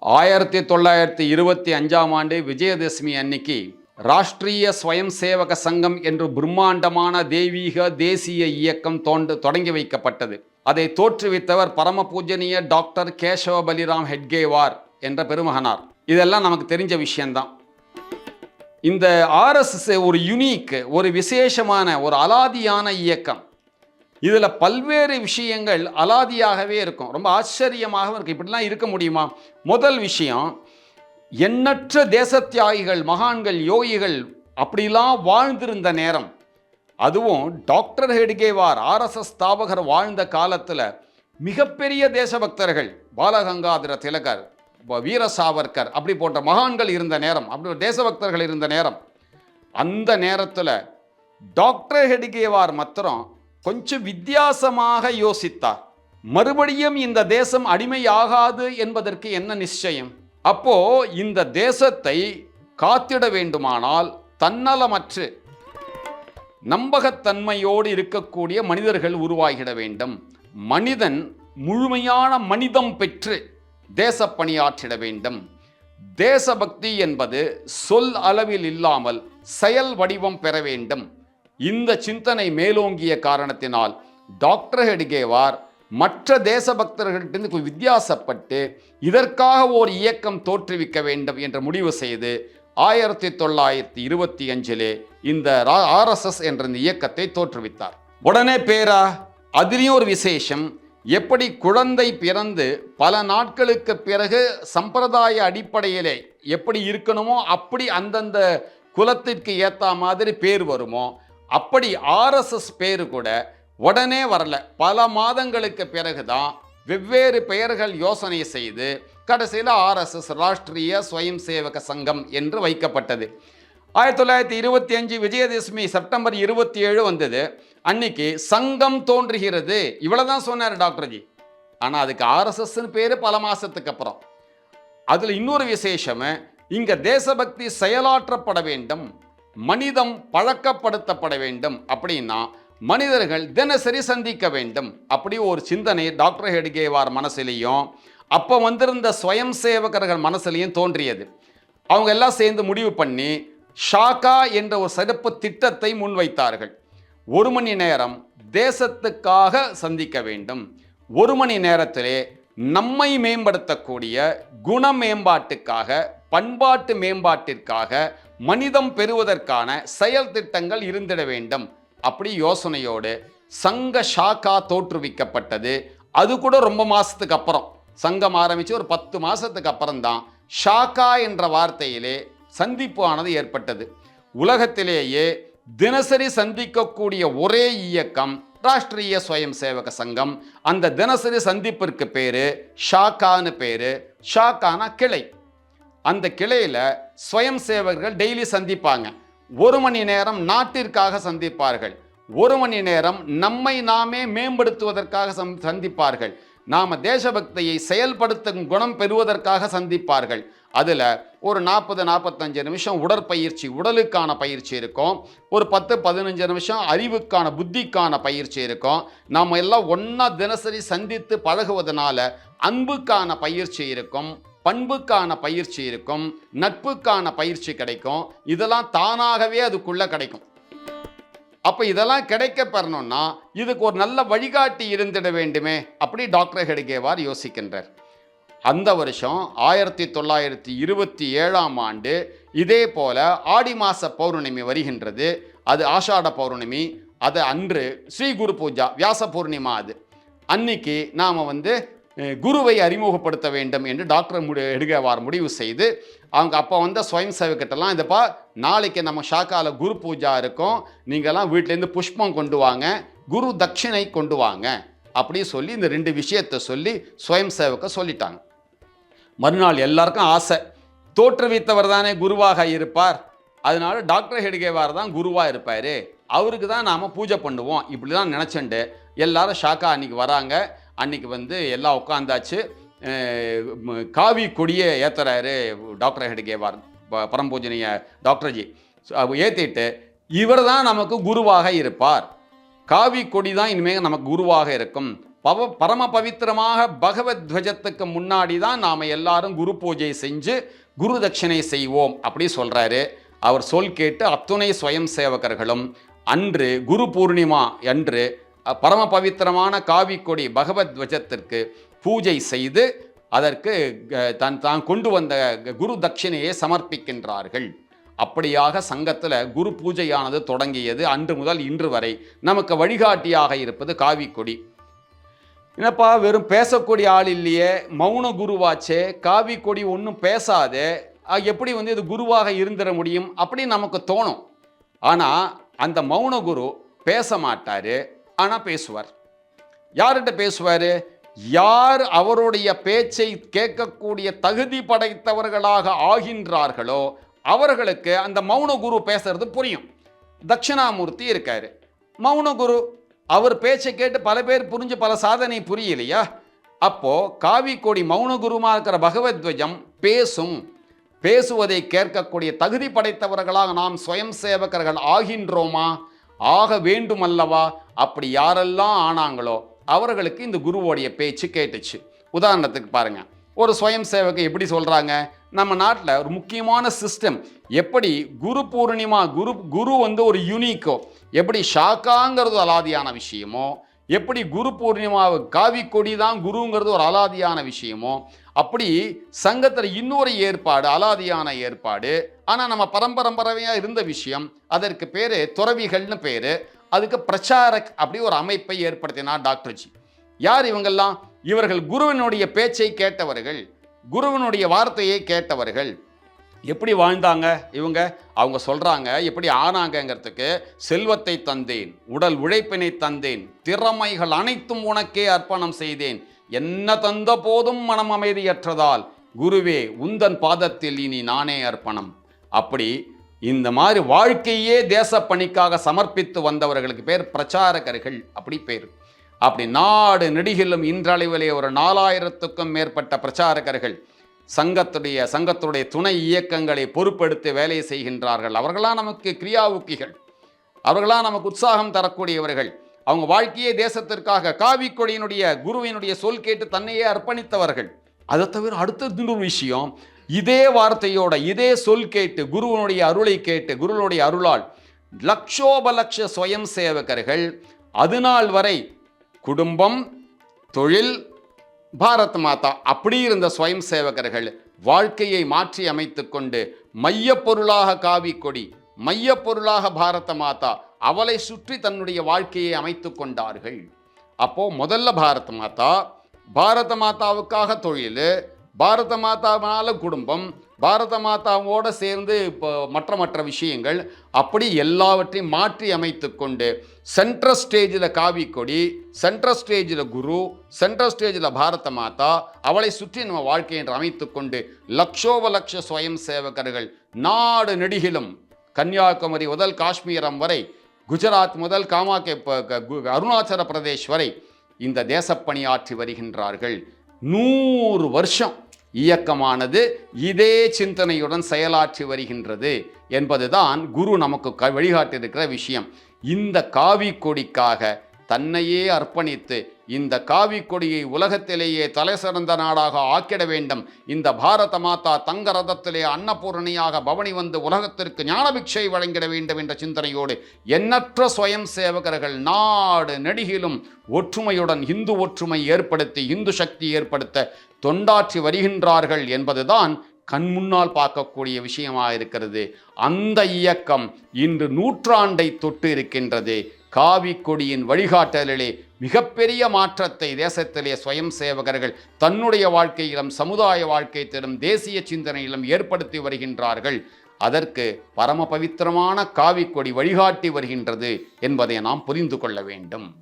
ஆயிரத்தி தொள்ளாயிரத்தி இருபத்தி அஞ்சாம் ஆண்டு விஜயதசமி அன்னைக்கு ராஷ்ட்ரிய ஸ்வயம் சேவக சங்கம் என்று பிரம்மாண்டமான தெய்வீக தேசிய இயக்கம் தோண்டு தொடங்கி வைக்கப்பட்டது. அதை தோற்றுவித்தவர் பரம பூஜனீய டாக்டர் கேசவ பலிராம் ஹெட்கேவார் என்ற பெருமகனார். இதெல்லாம் நமக்கு தெரிஞ்ச விஷயம்தான். இந்த ஆர்எஸ்எஸ் ஒரு யுனிக் ஒரு விசேஷமான ஒரு அலாதியான இயக்கம். இதில் பல்வேறு விஷயங்கள் அலாதியாகவே இருக்கும். ரொம்ப ஆச்சரியமாகவும் இருக்கும் இப்படிலாம் இருக்க முடியுமா? முதல் விஷயம் எண்ணற்ற தேசத்தியாகிகள் மகான்கள் யோகிகள் அப்படிலாம் வாழ்ந்திருந்த நேரம். அதுவும் டாக்டர் ஹெடிகேவார் ஆர்எஸ்எஸ் ஸ்தாபகர் வாழ்ந்த காலத்தில் மிகப்பெரிய தேசபக்தர்கள் பாலகங்காதர திலகர் வீர சாவர்கர் அப்படி போன்ற மகான்கள் இருந்த நேரம் அப்படி தேசபக்தர்கள் இருந்த நேரம். அந்த நேரத்தில் டாக்டர் ஹெடிகேவார் மாத்திரம் கொஞ்சம் வித்தியாசமாக யோசித்தார். மறுபடியும் இந்த தேசம் அடிமையாகாது என்பதற்கு என்ன நிச்சயம்? அப்போ இந்த தேசத்தை காத்திட வேண்டுமானால் தன்னலமற்று நம்பகத்தன்மையோடு இருக்கக்கூடிய மனிதர்கள் உருவாகிட வேண்டும். மனிதன் முழுமையான மனிதம் பெற்று தேசப்பணியாற்றிட வேண்டும். தேசபக்தி என்பது சொல் அளவில் இல்லாமல் செயல் வடிவம் பெற வேண்டும். இந்த சிந்தனை மேலோங்கிய காரணத்தினால் டாக்டர் ஹெடிகேவார் மற்ற தேசபக்தர்களிடந்து வித்தியாசப்பட்டு இதற்காக ஓர் இயக்கம் தோற்றுவிக்க வேண்டும் என்று முடிவு செய்து ஆயிரத்தி தொள்ளாயிரத்தி இருபத்தி அஞ்சிலே இந்த ஆர்எஸ்எஸ் என்ற இந்த இயக்கத்தை தோற்றுவித்தார். உடனே பேரா அதிலேயும் ஒரு விசேஷம். எப்படி குழந்தை பிறந்து பல நாட்களுக்கு பிறகு சம்பிரதாய அடிப்படையிலே எப்படி இருக்கணுமோ அப்படி அந்தந்த குலத்திற்கு ஏற்ற மாதிரி பேர் வருமோ அப்படி ஆர்எஸ்எஸ் பேர் கூட உடனே வரல. பல மாதங்களுக்கு பிறகுதான் வெவ்வேறு பெயர்கள் யோசனை செய்து கடைசியில் ஆர்எஸ்எஸ் ராஷ்டிரிய சுயம் சேவக சங்கம் என்று வைக்கப்பட்டது. ஆயிரத்தி தொள்ளாயிரத்தி இருபத்தி அஞ்சு விஜயதசமி செப்டம்பர் இருபத்தி ஏழு வந்தது. அன்னைக்கு சங்கம் தோன்றுகிறது. இவ்வளவுதான் சொன்னார் டாக்டர்ஜி. ஆனால் அதுக்கு ஆர்எஸ்எஸ்ன்னு பேர் பல மாதத்துக்கு அப்புறம். அதில் இன்னொரு விசேஷம் இங்கே தேசபக்தி செயலாற்றப்பட வேண்டும். மனிதம் பழக்கப்படுத்தப்பட வேண்டும் அப்படின்னா மனிதர்கள் தினசரி சந்திக்க வேண்டும். அப்படி ஒரு சிந்தனை டாக்டர் ஹெட்கேவார் மனசுலேயும் அப்போ வந்திருந்த ஸ்வயம் சேவகர்கள் மனசுலேயும் தோன்றியது. அவங்க எல்லாம் சேர்ந்து முடிவு பண்ணி ஷாக்கா என்ற ஒரு சிறப்பு திட்டத்தை முன்வைத்தார்கள். ஒரு மணி நேரம் தேசத்துக்காக சந்திக்க வேண்டும். ஒரு மணி நேரத்திலே நம்மை மேம்படுத்தக்கூடிய குண மேம்பாட்டுக்காக பண்பாட்டு மேம்பாட்டிற்காக மனிதம் பெறுவதற்கான செயல் திட்டங்கள் இருந்திட வேண்டும். அப்படி யோசனையோடு சங்க ஷாக்கா தோற்றுவிக்கப்பட்டது. அது கூட ரொம்ப மாதத்துக்கு அப்புறம். சங்கம் ஆரம்பித்து ஒரு பத்து மாதத்துக்கு அப்புறம் தான் ஷாக்கா என்ற வார்த்தையிலே சந்திப்பு ஆனது ஏற்பட்டது. உலகத்திலேயே தினசரி சந்திக்கக்கூடிய ஒரே இயக்கம் ராஷ்டிரிய சுயம் சேவக சங்கம். அந்த தினசரி சந்திப்பிற்கு பேர் ஷாக்கான்னு பேர். ஷாக்கானா கிளை. அந்த கிளையில் ஸ்வயம் சேவகர்கள் டெய்லி சந்திப்பாங்க. ஒரு மணி நேரம் நாட்டிற்காக சந்திப்பார்கள். ஒரு மணி நேரம் நம்மை நாமே மேம்படுத்துவதற்காக சந் சந்திப்பார்கள். நாம் தேசபக்தியை செயல்படுத்தும் குணம் பெறுவதற்காக சந்திப்பார்கள். அதில் ஒரு நாற்பது நாற்பத்தஞ்சு நிமிஷம் உடற்பயிற்சி உடலுக்கான பயிற்சி இருக்கும். ஒரு பத்து பதினஞ்சு நிமிஷம் அறிவுக்கான புத்திக்கான பயிற்சி இருக்கும். நாம் எல்லாம் ஒன்றா தினசரி சந்தித்து பழகுவதனால அன்புக்கான பயிற்சி இருக்கும். பண்புக்கான பயிற்சி இருக்கும் நட்புக்கான பயிற்சி கிடைக்கும் இதெல்லாம் தானாகவே அதுக்குள்ளே கிடைக்கும். அப்போ இதெல்லாம் கிடைக்க பெறணும்னா இதுக்கு ஒரு நல்ல வழிகாட்டி இருந்திட வேண்டுமே அப்படி டாக்டர் ஹெடுகேவார் யோசிக்கின்றார். அந்த வருஷம் ஆயிரத்தி தொள்ளாயிரத்தி இருபத்தி ஏழாம் ஆண்டு இதே போல ஆடி மாச பௌர்ணமி வருகின்றது. அது ஆஷாட பௌர்ணமி. அது அன்று ஸ்ரீ குரு பூஜா வியாச பூர்ணிமா அது. அன்னைக்கு நாம் வந்து குருவை அறிமுகப்படுத்த வேண்டும் என்று டாக்டர் முடி எடுகவார் முடிவு செய்து அவங்க அப்போ வந்த ஸ்வயம் சேவக்கிட்டலாம் இதப்பா நாளைக்கு நம்ம ஷாக்கால குரு பூஜா இருக்கும் நீங்கள்லாம் வீட்டிலேருந்து புஷ்பம் கொண்டு வாங்க குரு தட்சிணை கொண்டு வாங்க அப்படி சொல்லி இந்த ரெண்டு விஷயத்தை சொல்லி ஸ்வயம் சேவக்க சொல்லிட்டாங்க. மறுநாள் எல்லாருக்கும் ஆசை தோற்றுவித்தவர் தானே குருவாக இருப்பார் அதனால டாக்டர் ஹெடுகேவார் தான் குருவாக இருப்பார் அவருக்கு தான் நாம் பூஜை பண்ணுவோம் இப்படி தான் நினச்சண்டு எல்லாரும் ஷாக்கா அன்றைக்கி வராங்க அன்னைக்கு வந்து எல்லாம் உட்காந்தாச்சு காவி கொடியை ஏற்றுறாரு டாக்டர் ஹெடுகேவார். ப- பரம்பூஜனிய டாக்டர்ஜி. ஏற்றிட்டு இவர் தான் நமக்கு குருவாக இருப்பார். காவி கொடி தான் இனிமேல் நமக்கு குருவாக இருக்கும். பவ பரம பவித்திரமாக பகவத் துவஜத்துக்கு முன்னாடி தான் நாம் எல்லாரும் குரு பூஜை செஞ்சு குரு தட்சிணை செய்வோம். அப்படி சொல்கிறாரு அவர் சொல் கேட்டு அத்துணை ஸ்வயம் சேவகர்களும் அன்று குரு பூர்ணிமா அன்று பரம பவித்திரமான காவிக்கொடி பகவத் துவஜத்திற்கு பூஜை செய்து அதற்கு க- தான் கொண்டு வந்த குரு தட்சிணையை சமர்ப்பிக்கின்றார்கள். அப்படியாக சங்கத்தில் குரு பூஜையானது தொடங்கியது அன்று முதல் இன்று வரை. நமக்கு வழிகாட்டியாக இருப்பது காவிக்கொடி. என்னப்பா வெறும் பேசக்கூடிய ஆள் இல்லையே. மௌன குருவாச்சே. காவிக்கொடி ஒன்றும் பேசாதே. எப்படி வந்து இது குருவாக இருந்துட முடியும் அப்படின்னு நமக்கு தோணும். ஆனால் அந்த மௌன குரு பேச மாட்டார். ஆனால் பேசுவார். யார்கிட்ட பேசுவார்? யார் அவருடைய பேச்சை கேட்கக்கூடிய தகுதி படைத்தவர்களாக ஆகின்றார்களோ அவர்களுக்கு அந்த மௌன குரு பேசுறது புரியும். தட்சிணாமூர்த்தி இருக்காரு. மௌன குரு அவர் பேச்சை கேட்டு பல பேர் புரிஞ்சு பல சாதனை புரியலையா? அப்போ காவிக்கொடி மௌன குருமா இருக்கிற பகவத்வஜம் பேசும். பேசுவதை கேட்கக்கூடிய தகுதி படைத்தவர்களாக நாம் சுயம் சேவகர்கள் ஆகின்றோமா? ஆக வேண்டுமல்லவா? அப்படி யாரெல்லாம் ஆனாங்களோ அவர்களுக்கு இந்த குருவோடைய பேச்சு கேட்டுச்சு. உதாரணத்துக்கு பாருங்கள் ஒரு சுயம் சேவகை எப்படி சொல்கிறாங்க நம்ம நாட்டில் ஒரு முக்கியமான சிஸ்டம் எப்படி குரு பூர்ணிமா குரு குரு வந்து ஒரு யூனிக்கோ எப்படி ஷாக்காங்கிறது அலாதியான விஷயமோ எப்படி குரு பூர்ணிமாவை காவி கொடி தான் குருங்கிறது ஒரு அலாதியான விஷயமோ அப்படி சங்கத்தில் இன்னொரு ஏற்பாடு அலாதியான ஏற்பாடு. ஆனால் நம்ம பரம்பரம்பரவையாக இருந்த விஷயம் அதற்கு பேர் துறவிகள்னு பேர். அதுக்கு பிரச்சாரக் அப்படி ஒரு அமைப்பை ஏற்படுத்தினார் டாக்டர்ஜி யார் இவங்கெல்லாம்? இவர்கள் குருவினுடைய பேச்சை கேட்டவர்கள் குருவினுடைய வார்த்தையை கேட்டவர்கள். எப்படி வாழ்ந்தாங்க இவங்க? அவங்க சொல்கிறாங்க எப்படி ஆனாங்கங்கிறதுக்கு செல்வத்தை தந்தேன் உடல் உழைப்பினை தந்தேன் திறமைகள் அனைத்தும் உனக்கே அர்ப்பணம் செய்தேன். என்ன தந்த போதும் மனம் அமைதியற்றதால் குருவே உந்தன் பாதத்தில் இனி நானே அர்ப்பணம். அப்படி இந்த மாதிரி வாழ்க்கையே தேசப்பணிக்காக சமர்ப்பித்து வந்தவர்களுக்கு பேர் பிரச்சாரகர்கள். அப்படி பேர். அப்படி நாடு நெடுகிலும் இன்றளவிலே ஒரு நாலாயிரத்துக்கும் மேற்பட்ட பிரச்சாரகர்கள் சங்கத்துடைய சங்கத்துடைய துணை இயக்கங்களை பொறுப்பெடுத்து வேலை செய்கின்றார்கள். அவர்களாம் நமக்கு கிரியாவுக்கிகள். அவர்களாம் நமக்கு உற்சாகம் தரக்கூடியவர்கள். அவங்க வாழ்க்கையே தேசத்திற்காக காவிக்கொடியினுடைய குருவினுடைய சொல் கேட்டு தன்னையே அர்ப்பணித்தவர்கள். அதை தவிர அடுத்த இன்னொரு விஷயம். இதே வார்த்தையோட இதே சொல் கேட்டு குருவனுடைய அருளை கேட்டு குருவனுடைய அருளால் லட்சோபலட்ச சுயம் சேவகர்கள் அதுநாள் வரை குடும்பம் தொழில் பாரத் மாதா அப்படி இருந்த சுயம் சேவகர்கள் வாழ்க்கையை மாற்றி அமைத்து கொண்டு மையப்பொருளாக காவி கொடி மையப்பொருளாக பாரத மாதா அவளை சுற்றி தன்னுடைய வாழ்க்கையை அமைத்து கொண்டார்கள். அப்போ முதல்ல பாரத மாதா பாரத மாதாவுக்காக தொழில் பாரத மாதாவால குடும்பம் பாரத மாதாவோட சேர்ந்து இப்போ மற்ற மற்ற விஷயங்கள் அப்படி எல்லாவற்றையும் மாற்றி அமைத்து கொண்டு சென்ட்ரல் ஸ்டேஜில் காவி கொடி சென்ட்ரல் ஸ்டேஜில் குரு சென்ட்ரல் ஸ்டேஜில் பாரத மாதா அவளை சுற்றி நம்ம வாழ்க்கை என்று அமைத்து கொண்டு லட்சோப லட்ச சுயம் சேவகர்கள் நாடு நெடுகிலும் கன்னியாகுமரி முதல் காஷ்மீரம் வரை குஜராத் முதல் காமாக்கே ப- க- கு- அருணாச்சல பிரதேஷ் வரை இந்த தேசப்பணியாற்றி வருகின்றார்கள். நூறு வருஷம் இயக்கமானது இதே சிந்தனையுடன் செயலாற்றி வருகின்றது என்பதுதான் குரு நமக்கு க வழிகாட்டியிருக்கிற விஷயம். இந்த காவி கொடிக்காக தன்னையே அர்ப்பணித்து இந்த காவி கொடியை உலகத்திலேயே தலை சிறந்த நாடாக ஆக்கிட வேண்டும். இந்த பாரத மாதா தங்க ரதத்திலே அன்னபூரணியாக பவனி வந்து உலகத்திற்கு ஞானபிக்ஷை வழங்கிட வேண்டும் என்ற சிந்தனையோடு எண்ணற்ற சுயம் சேவகர்கள் நாடு நெடுகிலும் ஒற்றுமையுடன் இந்து ஒற்றுமை ஏற்படுத்தி இந்து சக்தி ஏற்படுத்த தொண்டாற்றி வருகின்றார்கள் என்பதுதான் கண் முன்னால் பார்க்கக்கூடிய விஷயமாக இருக்கிறது அந்த இயக்கம் இன்று நூற்றாண்டை தொட்டு இருக்கின்றது. காவி கொடியின் வழிகாட்டலிலே மிகப்பெரிய மாற்றத்தை தேசத்திலே சுயம் சேவகர்கள் தன்னுடைய வாழ்க்கையிலும் சமுதாய வாழ்க்கையிலும் தேசிய சிந்தனையிலும் ஏற்படுத்தி வருகின்றார்கள். அதற்கு பரம பவித்திரமான காவிக்கொடி வழிகாட்டி வருகின்றது என்பதை நாம் புரிந்து கொள்ள வேண்டும்.